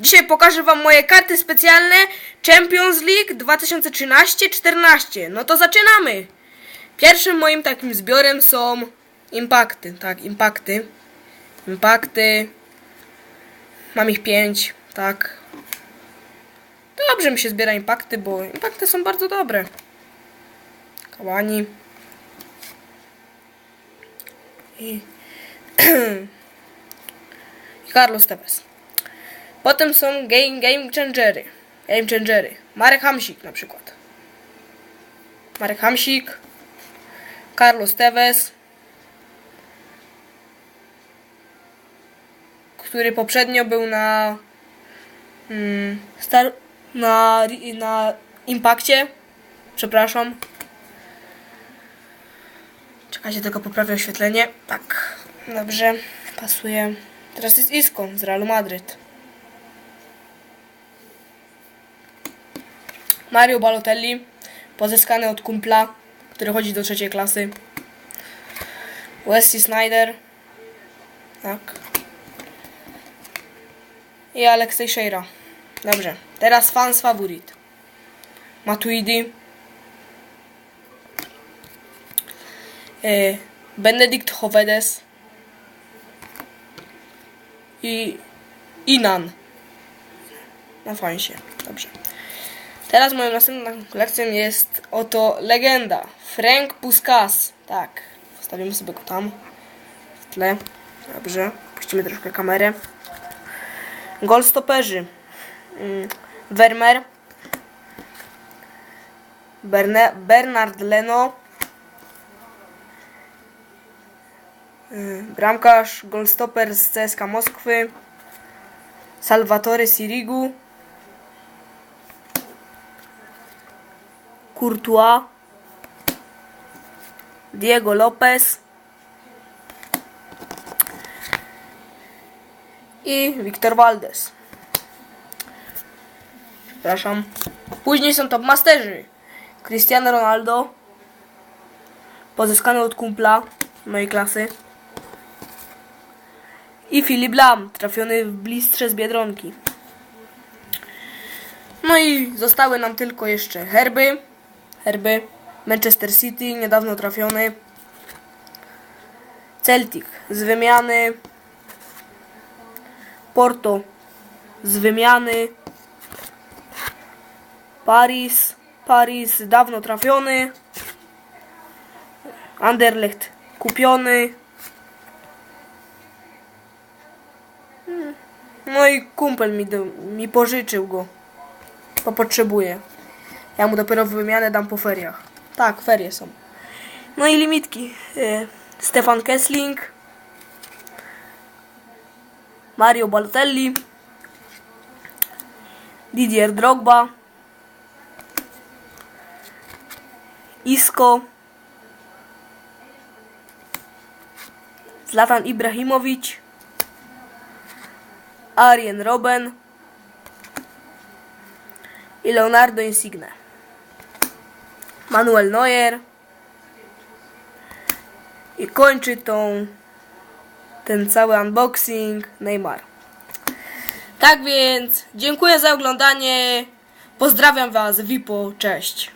Dzisiaj pokażę wam moje karty specjalne Champions League 2013-14. No to zaczynamy. Pierwszym moim takim zbiorem są impakty. Tak, impakty. Impakty. Mam ich pięć, tak. Dobrze mi się zbiera impakty, bo impakty są bardzo dobre. Kałani. I i Carlos Tevez. Potem są game, game changery. Game changery. Marek Hamsik na przykład. Marek Hamsik. Carlos Tevez. Który poprzednio był na mm, star, na, na Impakcie. Przepraszam. Czekajcie, tylko poprawię oświetlenie. Tak, dobrze, pasuje. Teraz jest Isco z Realu Madryt. Mario Balotelli, pozyskany od kumpla, który chodzi do trzeciej klasy. Wesley Snyder. Tak. I Alex Teixeira. Dobrze. Teraz fans faworit. Matuidi. E, Benedikt Hovedes i Inan na fansie. Dobrze. Teraz moją następną kolekcją jest oto legenda Frank Puskas. Tak, postawimy sobie go tam w tle. Dobrze, puścimy troszkę kamerę. Golstoperzy. Mm, Vermeer. Berne, Bernard Leno. Y, Bramkarz, golstoper z CSKA Moskwy. Salvatore Sirigu. Courtois. Diego Lopez. I Wiktor Valdez. Przepraszam. Później są top masterzy. Cristiano Ronaldo. Pozyskany od kumpla mojej klasy. I Filip Lam, trafiony w blistrze z Biedronki. No i zostały nam tylko jeszcze herby. Herby. Manchester City, niedawno trafiony. Celtic z wymiany. Porto z wymiany. Paris. Paris dawno trafiony. Anderlecht kupiony. No i kumpel mi, do, mi pożyczył go. Bo potrzebuje. Ja mu dopiero wymianę dam po feriach. Tak, ferie są. No i limitki. E, Stefan Kessling. Mario Balotelli. Didier Drogba. Isco. Zlatan Ibrahimowicz. Arjen Robben i Leonardo Insigne. Manuel Neuer i kończy tą ten cały unboxing Neymar. Tak więc dziękuję za oglądanie. Pozdrawiam Was, Wipo, cześć.